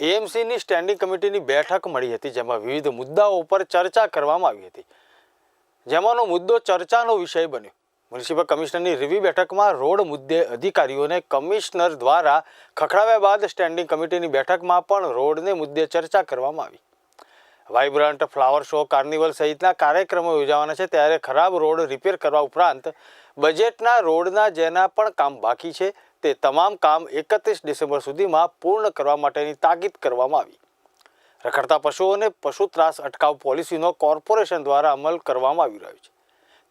એએમસીની standing કમિટીની બેઠક મળી હતી, જેમાં વિવિધ મુદ્દાઓ ઉપર ચર્ચા કરવામાં આવી હતી. જેમાંનો મુદ્દો ચર્ચાનો વિષય બન્યો. મ્યુનિસિપલ કમિશનરની રિવ્યુ બેઠકમાં રોડ મુદ્દે અધિકારીઓને કમિશનર દ્વારા ખખડાવ્યા બાદ સ્ટેન્ડિંગ કમિટીની બેઠકમાં પણ રોડને મુદ્દે ચર્ચા કરવામાં આવી. વાઇબ્રન્ટ ફ્લાવર શો કાર્નિવલ સહિતના કાર્યક્રમો યોજાવાના છે, ત્યારે ખરાબ રોડ રિપેર કરવા ઉપરાંત બજેટના રોડના જેના પણ કામ બાકી છે તે તમામ કામ એકત્રીસ ડિસેમ્બર સુધીમાં પૂર્ણ કરવા માટેની તાકીદ કરવામાં આવી. રખડતા પશુઓને પશુ ત્રાસ અટકાવ પોલિસીનો કોર્પોરેશન દ્વારા અમલ કરવામાં આવી રહ્યો છે.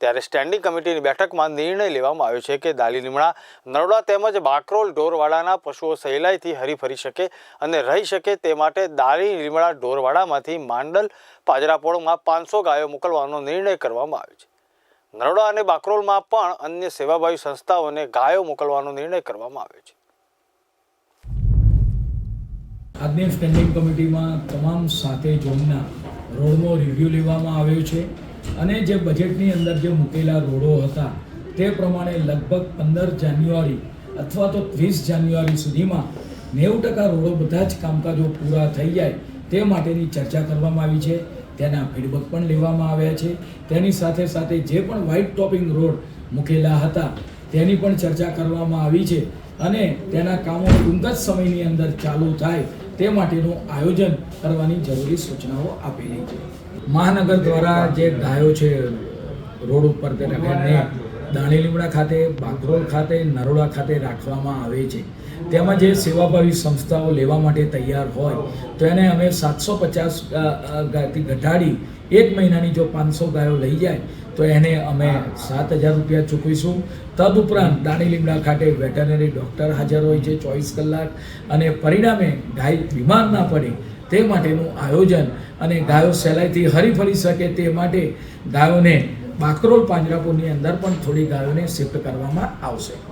ત્યારે સ્ટેન્ડિંગ કમિટીની બેઠકમાં નિર્ણય લેવામાં આવ્યો છે કે દાલી લીમડા, નરોડા તેમજ બાકરોલ ઢોરવાડાના પશુઓ સહેલાઈથી હરીફરી શકે અને રહી શકે તે માટે દાલી લીમડા ઢોરવાડામાંથી માંડલ પાજરાપોળમાં પાંચસો ગાયો મોકલવાનો નિર્ણય કરવામાં આવ્યો છે. નરોડા અને બાકરોલમાં પણ અન્ય સેવાભાવી સંસ્થાઓને ગાયો મોકલવાનો નિર્ણય કરવામાં આવ્યો છે. આજની સ્ટેન્ડિંગ કમિટીમાં તમામ સાથે ઝોનના રોડનો રિવ્યૂ લેવામાં આવ્યો છે અને જે બજેટની અંદર જે મૂકેલા રોડો હતા તે પ્રમાણે લગભગ પંદર જાન્યુઆરી અથવા તો ત્રીસ જાન્યુઆરી સુધીમાં નેવું ટકા રોડો બધા જ કામકાજો પૂરા થઈ જાય તે માટેની ચર્ચા કરવામાં આવી છે. તેના ફીડબેક પણ લેવામાં આવ્યા છે. તેની સાથે સાથે જે પણ વ્હાઇટ ટોપિંગ રોડ મૂકેલા હતા તેની પણ ચર્ચા કરવામાં આવી છે અને તેના કામો ટૂંક જ સમયની અંદર ચાલુ થાય તે માટેનું આયોજન કરવાની જરૂરી સૂચનાઓ આપેલી છે. મહાનગર દ્વારા જે ગાયો છે રોડ ઉપર તેને દાણી લીમડા ખાતે, બાગરોલ ખાતે, નરોડા ખાતે રાખવામાં આવે છે. તેમાં જે સેવાભાવી સંસ્થાઓ લેવા માટે તૈયાર હોય, તો એને અમે સાતસો પચાસ ગાયથી ઘટાડી, એક મહિનાની જો પાંચસો ગાયો લઈ જાય, તો એને અમે સાત હજાર રૂપિયા ચૂકવીશું. તદુપરાંત દાણી લીમડા ખાતે વેટરનરી ડૉક્ટર હાજર હોય છે ચોવીસ કલાક, અને પરિણામે ગાય બીમાર ના પડે, તે માટેનું આયોજન અને ગાયો સહેલાઈથી હરીફરી શકે તે માટે ગાયોને બાકરોલ પાંજરાપુરની અંદર પણ થોડી ગાયોને શિફ્ટ કરવામાં આવશે.